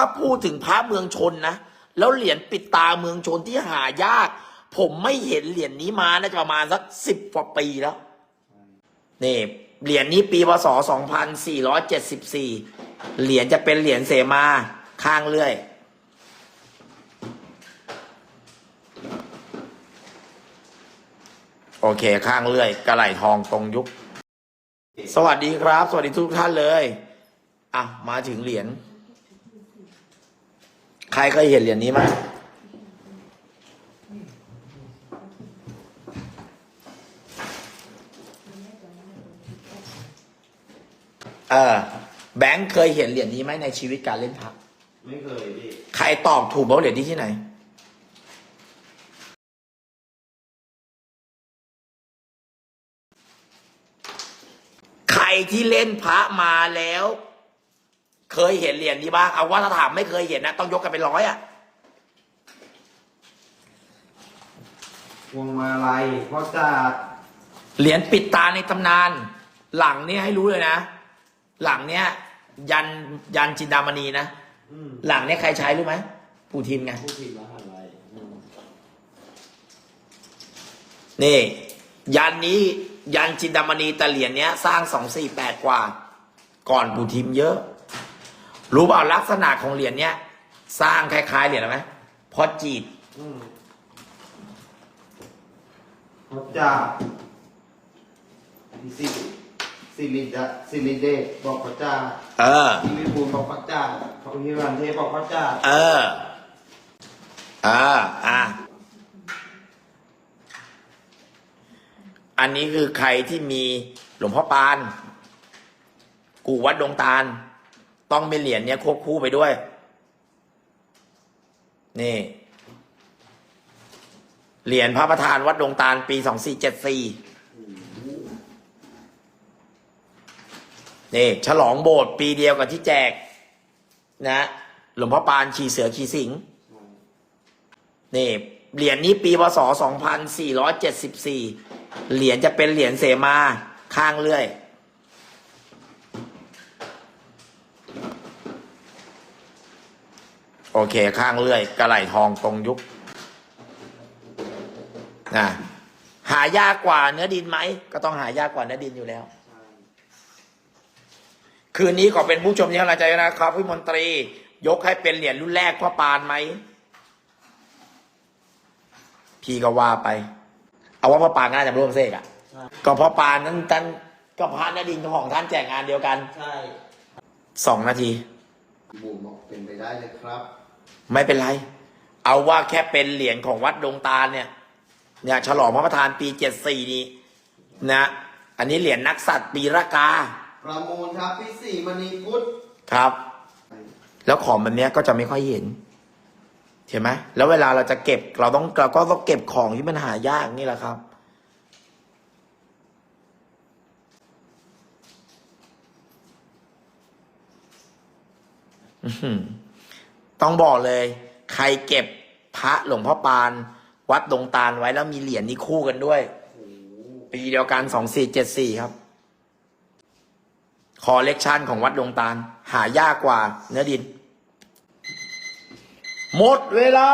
ถ้าพูดถึงพระเมืองชนนะ แล้วเหรียญปิดตาเมืองชนที่หายาก ผมไม่เห็นเหรียญนี้มาน่าจะประมาณสักสิบกว่าปีแล้ว นี่ เหรียญนี้ปีพศ2474 เหรียญจะเป็นเหรียญเสมาข้างเลื่อย โอเคข้างเลื่อย กระไหลทองตรงยุค สวัสดีครับ สวัสดีทุกท่านเลย อะ มาถึงเหรียญ รเคยเห็นเหรียญนี้ไหมเออแบงค์เคยเห็นเหรียญนี้ไหมในชีวิตการเล่นพัก ไม่เคยพี่ใครตอบถูกบอกเหรียญนี้ที่ไหน ใครที่เล่นพระมาแล้ว เคยเห็นเหรียญนี้บ้างเอาว่าถ้าถามไม่เคยเห็นนะต้องยกกันเป็นร้อยอะพวงมาลัยพ่อจัดเหรียญปิดตาในตำนาน หลังเนี่ยให้รู้เลยนะ หลังเนี่ย ยันยันจินดามณีนะอืมหลังเนี่ยใครใช้รู้ไหมปูทิมไง ผู้พิมพ์รหัสอะไรอืมนี่ ยันนี้ยันจินดามณีแต่เหรียญเนี้ย สร้างสองสี่แปดกว่า ก่อนปูทิมเยอะ รู้เปล่าลักษณะของเหรียญเนี้ย สร้างคล้ายๆเหรียญอะไรไหมพอจีดอืมพ่อจัดสิสิริดะสิริเดชบอกพอจัดเออ สิริบูลบอกพอจัดพระพิวันเทพบอกพอจัดเออ เออ อะ อันนี้คือใครที่มีหลวงพ่อปาน กูวัดดงตาล ต้องมีเหรียญเนี้ยควบคู่ไปด้วย นี่ เหรียญพระประธานวัดดงตาลปีสองสี่เจ็ดสี่นี่ฉลองโบสถ์ปีเดียวกับที่แจก นะหลวงพ่อปานขี่เสือขี่สิงนี่เหรียญนี้ปีพศ2474เหรียญจะเป็นเหรียญเสมาข้างเลื่อย โอเคข้างเลื่อยกระไหล่ทองตรงยุคนะหายากกว่าเนื้อดินไหม ก็ต้องหายากกว่าเนื้อดินอยู่แล้ว คืนนี้ขอเป็นผู้ชมที่กำลังใจนะครับพี่มนตรี ยกให้เป็นเหรียญรุ่นแรกพ่อปานไหม พี่ก็ว่าไป เอาว่าพ่อปานก็น่าจะร่วมเสกอะใช่ก็พ่อปานนั้นท่านก็พระนดินของท่านแจกงานเดียวกัน ใช่สองนาที บูมบอกเป็นไปได้เลยครับ ไม่เป็นไร เอาว่าแค่เป็นเหรียญของวัดดงตาลเนี่ยเนี่ยฉลองพระประธานปีเจ็ดสี่นี้นะอันนี้เหรียญนักสัตว์ปีรากา ประมูลครับพี่สี่มณีพุทธครับ แล้วของแบบเนี้ยก็จะไม่ค่อยเห็นเห็นไหมแล้วเวลาเราจะเก็บเราต้องเราก็ต้องเก็บของที่มันหายากนี่แหละครับ อื้อหือ ต้องบอกเลย ใครเก็บพระหลวงพ่อปาน วัดดงตาลไว้แล้วมีเหรียญนี้คู่กันด้วย ปีเดียวกันสองสี่เจ็ดสี่ครับ คอเลกชันของวัดดงตาล หายากกว่า เนื้อดิน หมดเวลา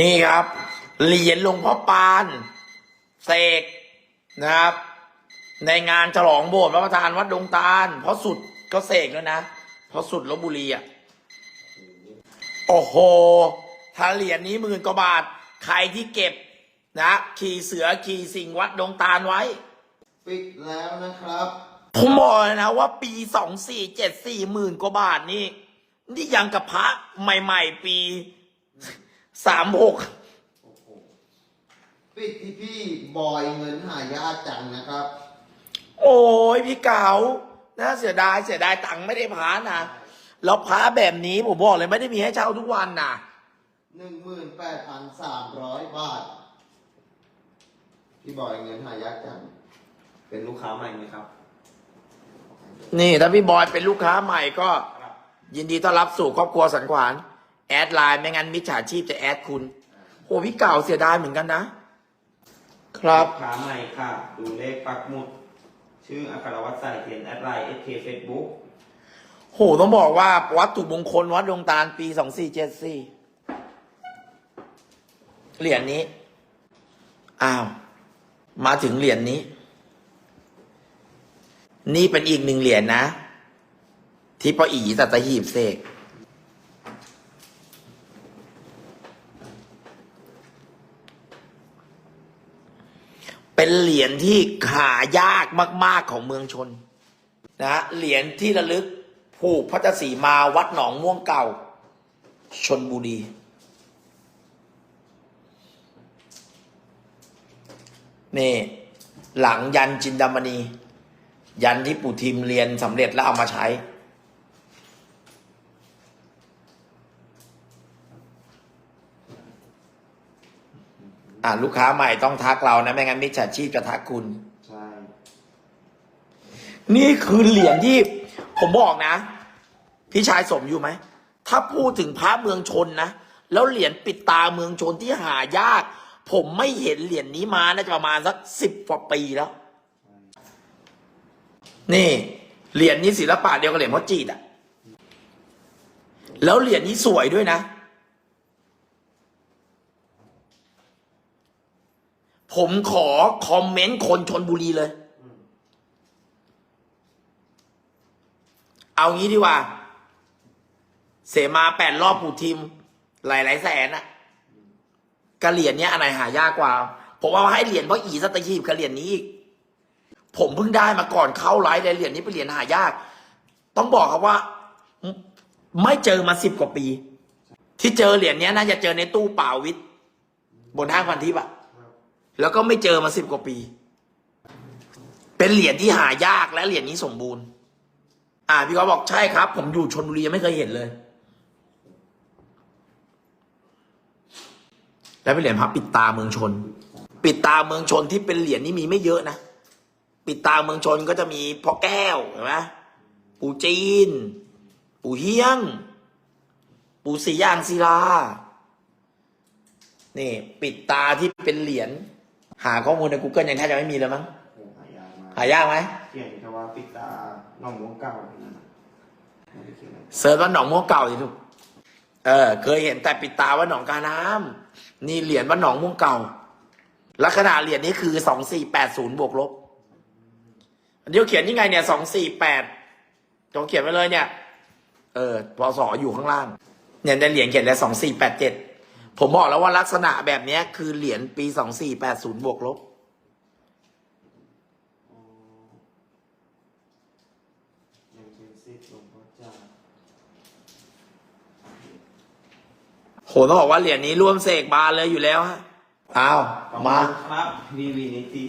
นี่ครับ เหรียญหลวงพ่อปาน เสกนะครับ ในงานฉลองโบสถ์พระประธานวัดดงตาลเพราะสุดก็เสกแล้วนะเพราะสุดลบบุรีอะโอ้โหถ้าเหรียญนี้หมื่นกว่าบาท ใครที่เก็บนะ ขี่เสือขี่สิงวัดดงตาลไว้ ปิดแล้วนะครับผมบอกเลยนะว่าปีสองสี่เจ็ดสี่หมื่นกว่าบาทนี่ นี่ยังกับพระใหม่ ๆ ปีสามหกโอ้โหปิดที่พี่บอยเงินหายากจังนะครับ โอ้ยพี่เก๋าน่าเสียดายเสียดายตังค์ไม่ได้พานะแล้วพระแบบนี้ผมบอกเลยไม่ได้มีให้เช่าทุกวันนะหนึ่งหมื่นแปดพันสามร้อยบาท พี่บอยเงินหายากจัง เป็นลูกค้าใหม่ไหมครับ นี่ถ้าพี่บอยเป็นลูกค้าใหม่ก็ยินดีต้อนรับสู่ครอบครัวสันขวานแอดไลน์ไม่งั้นมิจฉาชีพจะแอดคุณโอ้พี่เก่าเสียดายเหมือนกันนะ ครับ ลูกค้าใหม่ค่ะ ดูเลขปักหมุด ชื่ออัครวัตรสายเทียนแอดไลน์เอสเคเฟซบุ๊กต้องบอกว่าวัตถุมงคลวัดดงตาลปีสองสี่เจ็ดสี่เหรียญนี้ อ้าว มาถึงเหรียญนี้ นี่เป็นอีกหนึ่งเหรียญนะที่พ่ออีสัตหีบเสก เป็นเหรี ยญที่หายากมาก ๆของเมืองชนนะเหรียญที่ระลึกผูกพระเจ้าสีมาวัดหนองม่วงเก่า ชนบุรี นี่ หลังยันจินดามณี ยันที่ปู่ทิมเรียนสำเร็จแล้วเอามาใช้ อ่าลูกค้าใหม่ต้องทักเรานะ ไม่งั้นมิจฉาชีพจะทักคุณ ใช่ นี่คือเหรียญที่ ผมบอกนะ พี่ชายสมอยู่ไหม ถ้าพูดถึงพระเมืองชนนะ แล้วเหรียญปิดตาเมืองชนที่หายาก ผมไม่เห็นเหรียญนี้มาน่าจะประมาณสักสิบกว่าปีแล้ว นี่ เหรียญนี้ศิลปะเดียวกับเหรียญพ่อจีดอะแล้วเหรียญนี้สวยด้วยนะ ผมขอคอมเมนต์คนชนบุรีเลย เอางี้ดีกว่า เสมาแปดรอบปู่ทิม หลายหลายแสนอะกระเหรียญเนี้ยอันไหนหายากกว่า ผมว่าให้เหรียญเพราะอีสตหีบกับเหรียญนี้อีก ผมเพิ่งได้มาก่อนเข้าไลฟ์เลยเหรียญนี้เป็นเหรียญหายาก ต้องบอกครับว่า ไม่เจอมาสิบกว่าปี ที่เจอเหรียญเนี้ยน่าจะเจอในตู้เปล่าวิทย์บนห้างพันทิพย์อะ แล้วก็ไม่เจอมาสิบกว่าปี เป็นเหรียญที่หายากและเหรียญนี้สมบูรณ์ อ่าพี่เขาบอกใช่ครับ ผมอยู่ชนบุรีไม่เคยเห็นเลย แล้วเป็นเหรียญพระปิดตาเมืองชน ปิดตาเมืองชนที่เป็นเหรียญนี่มีไม่เยอะนะปิดตาเมืองชนก็จะมีพ่อแก้วเห็นไหมปู่จีน ปู่เฮียง ปู่สียางศิลานี่ ปิดตาที่เป็นเหรียญ หาข้อมูลใน Google ยังแทบจะไม่มีเลยมั้งโอ้หายากมากหายากไหมเขียนแค่ว่าปิดตาน้องม้วงเก่านั่นน่ะไม่ได้เขียนอะไรเซิร์ชว่าหนองม่วงเก่าสิลูกเออ เคยเห็นแต่ปิดตาว่าหนองกาน้ำนี่เหรียญว่าหนองม่วงเก่า ลักษณะเหรียญนี้คือสองสี่แปดศูนย์บวกลบอันนี้เขาเขียนยังไงเนี่ยสองสี่แปดจงเขียนไว้เลยเนี่ย เออพศอยู่ข้างล่าง เนี่ยในเหรียญเขียนได้สองสี่แปดเจ็ด ผมบอกแล้วว่าลักษณะแบบเนี้ยคือเหรียญปีสองสี่แปดศูนย์บวกลบอ๋อยังเป็นซิดหลวงพ่อจาโหต้องบอกว่าเหรียญนี้ร่วมเสกบานเลยอยู่แล้วฮะอ้าวมา ครับวีวีนิติ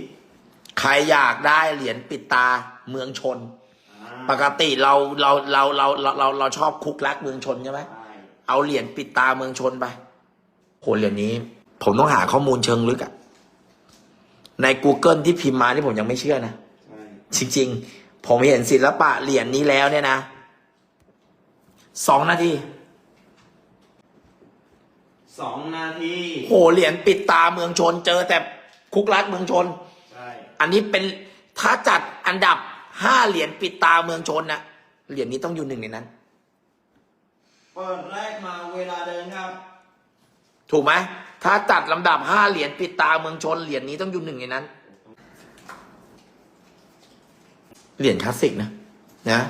ใครอยากได้เหรียญปิดตาเมืองชน อ่าปกติเราเราเราเราเราเราเราชอบคุกรักเมืองชนใช่ไหม ใช่เอาเหรียญปิดตาเมืองชนไป โหเหรียญนี้ ผมต้องหาข้อมูลเชิงลึกอะใน Google ที่พิมพ์มาที่ผมยังไม่เชื่อนะใช่จริงๆ ผมเห็นศิลปะเหรียญนี้แล้วเนี่ยนะสองนาทีสองนาทีโหเหรียญปิดตาเมืองชน เจอแต่คุกรักเมืองชนใช่อันนี้เป็นถ้าจัดอันดับห้าเหรียญปิดตาเมืองชนนะเหรียญนี้ต้องอยู่หนึ่งในนั้น เปิดแรกมาเวลาเดินครับ ถูกไหมถ้าจัดลำดับห้าเหรียญปิดตาเมืองชนเหรียญนี้ต้องอยู่หนึ่งในนั้น เหรียญคลาสสิกนะนะ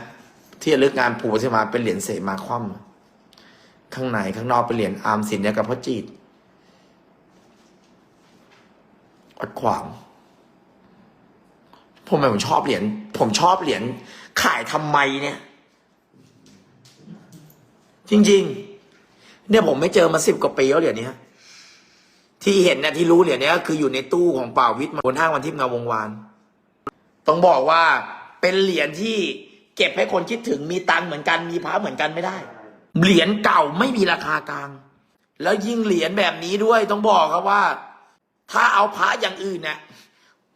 ที่ระลึกงานผูกเสมาเป็นเหรียญเสมาคว่ำข้างในข้างนอกเป็นเหรียญอาร์มสินเนี่ยกับพ่อจีดวัดขวางผมผมชอบเหรียญผมชอบเหรียญขายทำไมเนี่ย จริง ๆ เนี่ยผมไม่เจอมาสิบกว่าปีแล้วเหรียญนี้ที่เห็นนะที่รู้เหรียญนี้ก็คืออยู่ในตู้ของป่าวิทย์บนห้างวันทิพย์งาวงวาน ต้องบอกว่าเป็นเหรียญที่เก็บให้คนคิดถึงมีตังเหมือนกันมีพระเหมือนกันไม่ได้ เหรียญเก่าไม่มีราคากลาง แล้วยิ่งเหรียญแบบนี้ด้วยต้องบอกครับว่า ถ้าเอาพระอย่างอื่นเนี่ย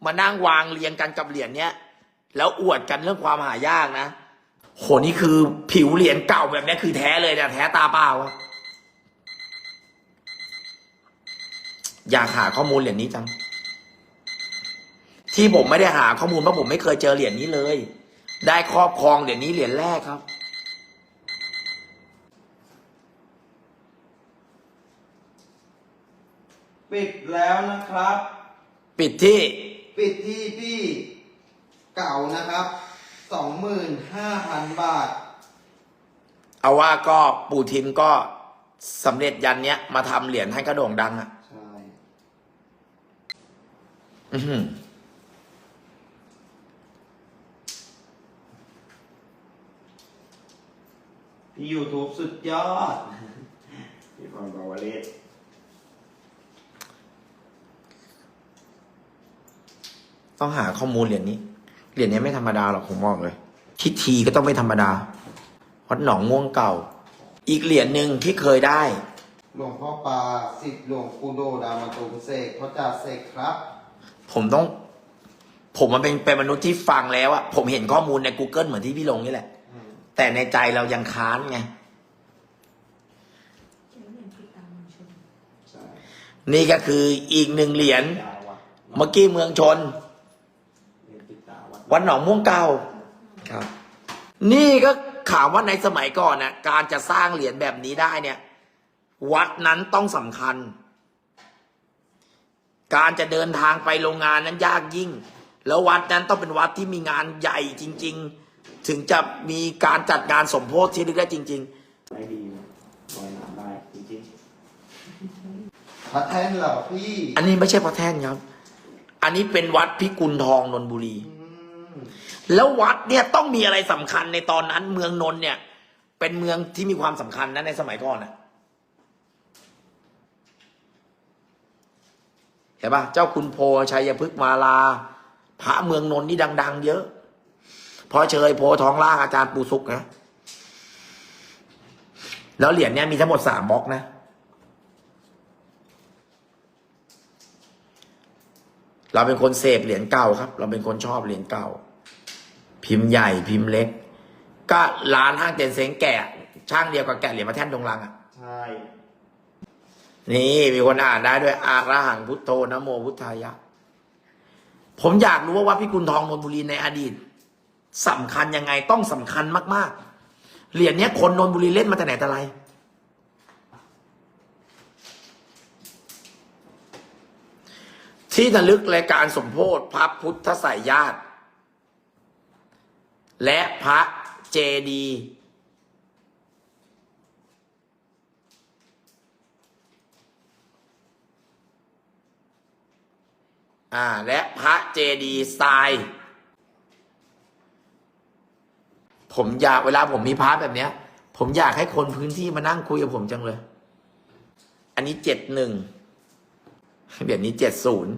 มานั่งวางเรียงกันกับเหรียญเนี้ยแล้วอวดกันเรื่องความหายากนะโหนี่คือผิวเหรียญเก่าแบบนี้คือแท้เลยนะแท้ตาเปล่า อยากหาข้อมูลเหรียญนี้จัง ที่ผมไม่ได้หาข้อมูลเพราะผมไม่เคยเจอเหรียญนี้เลย ได้ครอบครองเหรียญนี้เหรียญแรกครับ ปิดแล้วนะครับ ปิดที่ปิดที่พี่เก่านะครับสองหมื่นห้าพันบาท เอาว่าก็ปู่ทิมก็สำเร็จยันเนี้ยมาทำเหรียญให้กระโด่งดังอะ อื้อหือพี่ยูทูบสุดยอด พี่พรบาวเลสต้องหาข้อมูลเหรียญนี้ เหรียญนี้ไม่ธรรมดาหรอกผมบอกเลย ทิทีก็ต้องไม่ธรรมดาวัดหนองม่วงเก่า อีกเหรียญหนึ่งที่เคยได้ หลวงพ่อปลาสิทธิ์หลวงปู่โดดามาตุมเสกพ่อจ่าเสกครับ ผมต้อง ผมมันเป็นเป็นมนุษย์ที่ฟังแล้วอะผมเห็นข้อมูลใน Google เหมือนที่พี่ลงนี่แหละอืมแต่ในใจเรายังค้านไงเดี๋ยวเหรียญติดตามมวลชนใช่นี่ก็คืออีกหนึ่งเหรียญยาววัดเมื่อกี้เมืองชนเรียนติดตาวัดวัดหนองม่วงเก่าครับ นี่ก็ข่าวว่าในสมัยก่อนน่ะการจะสร้างเหรียญแบบนี้ได้เนี่ย วัดนั้นต้องสำคัญ การจะเดินทางไปโรงงานนั้นยากยิ่ง แล้ววัดนั้นต้องเป็นวัดที่มีงานใหญ่จริง ๆ ถึงจะมีการจัดงานสมโพธิที่ลึกได้จริงได้ดีลอยน้ำได้จริงๆพระแท่นเหรอพี่ๆ อันนี้ไม่ใช่พระแท่นครับ อันนี้เป็นวัดพิกุลทองนนทบุรี อืมแล้ววัดเนี่ยต้องมีอะไรสำคัญในตอนนั้นเมืองนนท์เนี่ย เป็นเมืองที่มีความสำคัญนะในสมัยก่อนนะ เห็นปะเจ้าคุณโพชัยพฤกษ์มาลา พระเมืองนนท์นี่ดัง ๆ เยอะพอเชยโพทองล่างอาจารย์ปูสุกนะแล้วเหรียญเนี่ยมีทั้งหมดสามบล็อกนะเราเป็นคนเสพเหรียญเก่าครับ เราเป็นคนชอบเหรียญเก่า พิมพ์ใหญ่พิมพ์เล็ก ก็ร้านห้างเจนเซงแกะช่างเดียวกับแกะเหรียญพระแท่นดงลังอะ นี่มีคนอ่านได้ด้วย อาระหังพุทโธนะโมพุทธายะ ผมอยากรู้ว่าวัดพิกุลทองนนบุรีในอดีตสำคัญยังไงต้องสำคัญมาก ๆ เหรียญเนี้ยคนนนบุรีเล่นมาแต่ไหนแต่ไรที่ระลึกรายการสมโพธิพระพุทธสายญาติ และพระเจดีย์ อ่า และพระเจดีย์ทราย ผมอยากเวลาผมมีพระแบบเนี้ย ผมอยากให้คนพื้นที่มานั่งคุยกับผมจังเลย อันนี้เจ็ดหนึ่งเดี๋ยวนี้เจ็ดศูนย์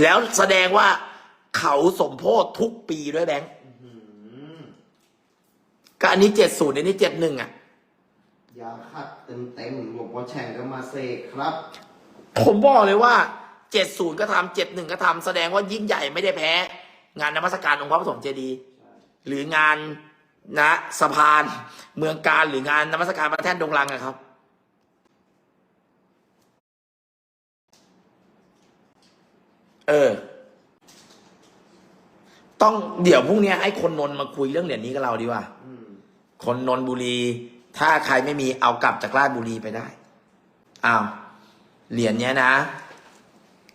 แล้วแสดงว่าเขาสมโพธทุกปีด้วยแบงค์อื้อหือก็อันนี้เจ็ดศูนย์อันนี้เจ็ดหนึ่งอะยาขัดเต็มเต็มๆหลวงพ่อแฉ่งก็มาเสกครับ ผมบอกเลยว่า เจ็ดศูนย์ก็ทำเจ็ดหนึ่งก็ทำแสดงว่ายิ่งใหญ่ไม่ได้แพ้ งานนมัสการองค์พระปฐมเจดีย์หรืองานนะสะพานเมืองการหรืองานนมัสการพระแท่นดงลังอะครับ เออ ต้องเดี๋ยวพรุ่งนี้ให้คนนนท์มาคุยเรื่องเหรียญนี้กับเราดีกว่าอืมคนนนทบุรี ถ้าใครไม่มีเอากลับจากราชบุรีไปได้อ้าวเหรียญเนี้ยนะ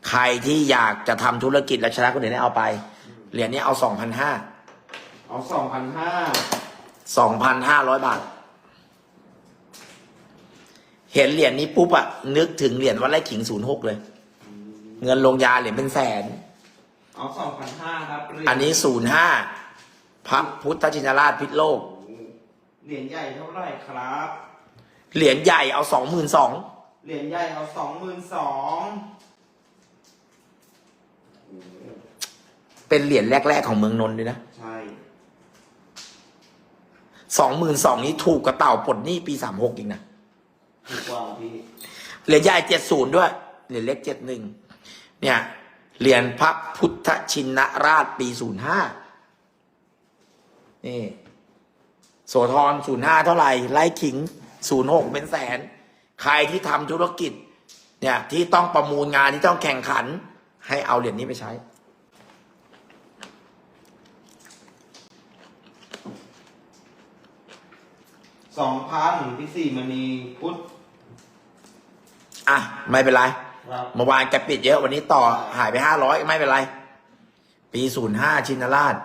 ใครที่อยากจะทำธุรกิจและชนะคนอื่นให้เอาไป เหรียญนี้เอาสองพันห้าเอาสองพันห้าสองพันห้าร้อยบาท เห็นเหรียญนี้ปุ๊บอะนึกถึงเหรียญวัดไร่ขิงศูนย์หกเลย เงินลงยาเหรียญเป็นแสน เอาสองพันห้าครับเหรียญอันนี้ศูนย์ห้าพระพุทธชินราชพิษโลก เหรียญใหญ่เท่าไหร่ครับ เหรียญใหญ่เอาสองหมื่นสองเหรียญใหญ่เอาสองหมื่นสอง เป็นเหรียญแรก ๆ ของเมืองนนท์ด้วยนะใช่สองหมื่นสองนี้ถูกกระเต่าปลดหนี้ปีสามหกอีกนะถูกกว่าพี่เหรียญใหญ่เจ็ดศูนย์ด้วย เหรียญเล็กเจ็ดหนึ่งเนี่ย เหรียญพระพุทธชินราชปีศูนย์ห้านี่โสธรศูนย์ห้าเท่าไหร่ ไล่ขิงศูนย์หกเป็นแสน ใครที่ทำธุรกิจ เนี่ยที่ต้องประมูลงานที่ต้องแข่งขัน ให้เอาเหรียญนี้ไปใช้ สองพันพี่สี่มณีพุทธอะ ไม่เป็นไร ครับเมื่อวานแกปิดเยอะวันนี้ต่อหายไปห้าร้อยไม่เป็นไร ปีศูนย์ห้าชินราช